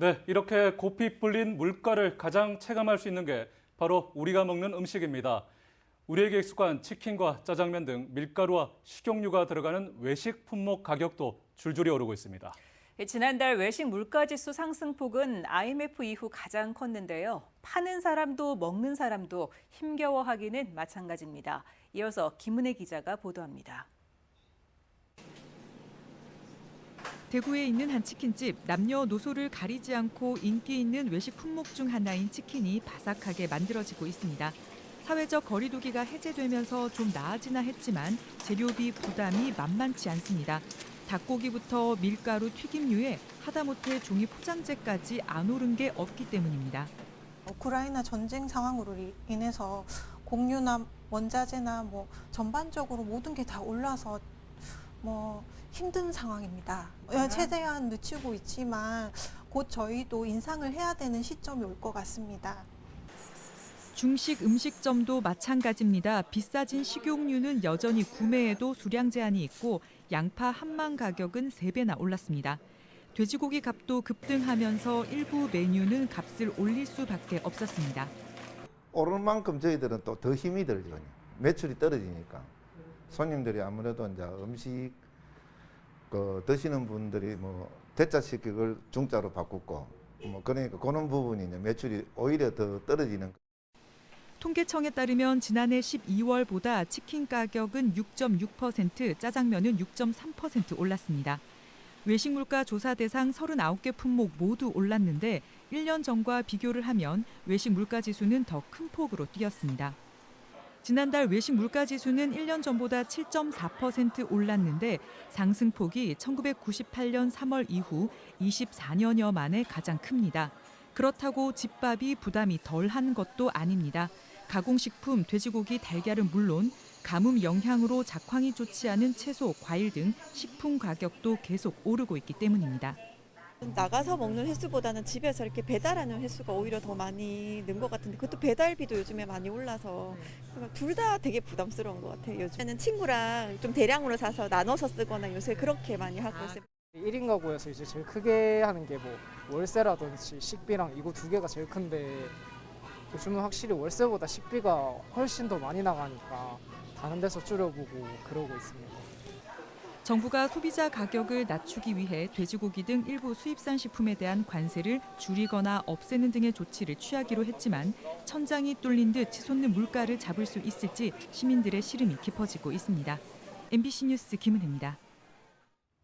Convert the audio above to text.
네, 이렇게 고삐 불린 물가를 가장 체감할 수 있는 게 바로 우리가 먹는 음식입니다. 우리에게 익숙한 치킨과 짜장면 등 밀가루와 식용유가 들어가는 외식 품목 가격도 줄줄이 오르고 있습니다. 예, 지난달 외식 물가지수 상승폭은 IMF 이후 가장 컸는데요. 파는 사람도 먹는 사람도 힘겨워하기는 마찬가지입니다. 이어서 김은혜 기자가 보도합니다. 대구에 있는 한 치킨집 남녀노소를 가리지 않고 인기 있는 외식 품목 중 하나인 치킨이 바삭하게 만들어지고 있습니다. 사회적 거리두기가 해제되면서 좀 나아지나 했지만 재료비 부담이 만만치 않습니다. 닭고기부터 밀가루 튀김류에 하다못해 종이 포장재까지 안 오른 게 없기 때문입니다. 우크라이나 전쟁 상황으로 이- 인해서 공유나 원자재나 뭐 전반적으로 모든 게 다 올라서 뭐 힘든 상황입니다. 어, 최대한 늦추고 있지만 곧 저희도 인상을 해야 되는 시점이 올 것 같습니다. 중식 음식점도 마찬가지입니다. 비싸진 식용유는 여전히 구매에도 수량 제한이 있고 양파 한망 가격은 세배나 올랐습니다. 돼지고기 값도 급등하면서 일부 메뉴는 값을 올릴 수밖에 없었습니다. 오른 만큼 저희들은 또 더 힘이 들거든요. 매출이 떨어지니까. 손님들이 아무래도 이제 음식 그 드시는 분들이 뭐 대자식 그걸 중자로 바꾸고 뭐 그러니까 그런 부분이 이제 매출이 오히려 더 떨어지는 통계청에 따르면 지난해 12월보다 치킨 가격은 6.6%, 짜장면은 6.3% 올랐습니다. 외식 물가 조사 대상 39개 품목 모두 올랐는데 1년 전과 비교를 하면 외식 물가 지수는 더 큰 폭으로 뛰었습니다. 지난달 외식 물가 지수는 1년 전보다 7.4% 올랐는데 상승폭이 1998년 3월 이후 24년여 만에 가장 큽니다. 그렇다고 집밥이 부담이 덜한 것도 아닙니다. 가공식품, 돼지고기, 달걀은 물론 가뭄 영향으로 작황이 좋지 않은 채소, 과일 등 식품 가격도 계속 오르고 있기 때문입니다. 나가서 먹는 횟수보다는 집에서 이렇게 배달하는 횟수가 오히려 더 많이 는 것 같은데 그것도 배달비도 요즘에 많이 올라서 둘 다 되게 부담스러운 것 같아요. 요즘에는 친구랑 좀 대량으로 사서 나눠서 쓰거나 요새 그렇게 많이 하고 있어요. 1인 가구에서 이제 제일 크게 하는 게 뭐 월세라든지 식비랑 이거 두 개가 제일 큰데 요즘은 확실히 월세보다 식비가 훨씬 더 많이 나가니까 다른 데서 줄여보고 그러고 있습니다. 정부가 소비자 가격을 낮추기 위해 돼지고기 등 일부 수입산 식품에 대한 관세를 줄이거나 없애는 등의 조치를 취하기로 했지만 천장이 뚫린 듯 치솟는 물가를 잡을 수 있을지 시민들의 시름이 깊어지고 있습니다. MBC 뉴스 김은혜입니다.